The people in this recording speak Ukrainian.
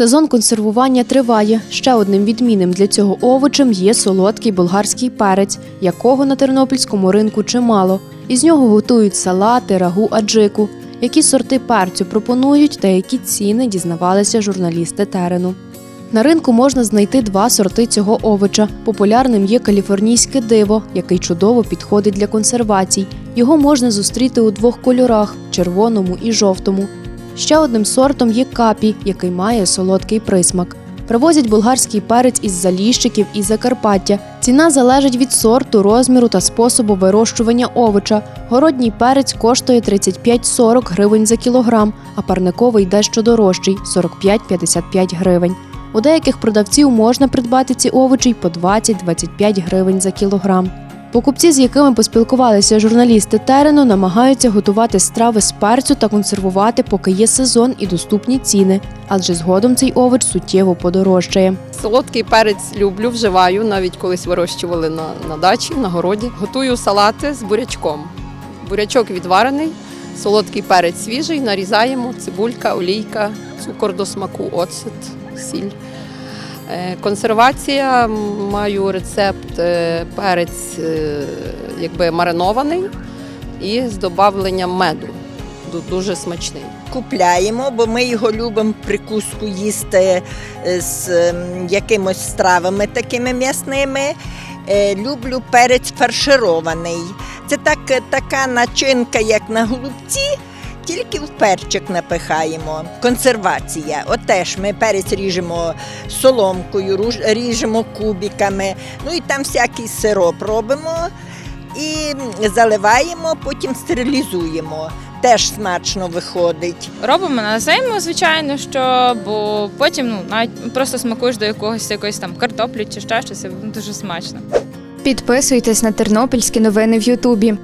Сезон консервування триває. Ще одним відмінним для цього овочем є солодкий болгарський перець, якого на тернопільському ринку чимало. Із нього готують салати, рагу, аджику. Які сорти перцю пропонують та які ціни дізнавалися журналісти терену. На ринку можна знайти два сорти цього овоча. Популярним є каліфорнійське диво, який чудово підходить для консервацій. Його можна зустріти у двох кольорах червоному і жовтому. Ще одним сортом є капі, який має солодкий присмак. Привозять болгарський перець із заліщиків і Закарпаття. Ціна залежить від сорту, розміру та способу вирощування овоча. Городній перець коштує 35-40 гривень за кілограм, а парниковий дещо дорожчий 45-55 гривень. У деяких продавців можна придбати ці овочі й по 20-25 гривень за кілограм. Покупці, з якими поспілкувалися журналісти терену, намагаються готувати страви з перцю та консервувати, поки є сезон і доступні ціни, адже згодом цей овоч суттєво подорожчає. Солодкий перець люблю, вживаю, навіть колись вирощували на, на дачі, на городі. Готую салати з бурячком. Бурячок відварений, солодкий перець свіжий, нарізаємо, цибулька, олійка, цукор до смаку, оцет, сіль. Е, Консервація маю рецепт е, перець е, якби маринований і з додавленням меду. Дуже смачний. Купляємо, бо ми його любимо прикуску їсти з ем, якимось стравами такими м'ясними. Люблю перець фарширований. Це так, така начинка, як на голубці, тільки в перчик напихаємо. Консервація. От теж ми перець ріжемо соломкою, ріжемо кубиками, ну і там всякий сироп робимо і заливаємо, потім стерилізуємо. Теж смачно виходить. Робимо на зиму, звичайно, що бо потім ну навіть просто смакуєш до якогось якоїсь там картоплі чи ще щось, дуже смачно. Підписуйтесь на тернопільські новини в Ютубі.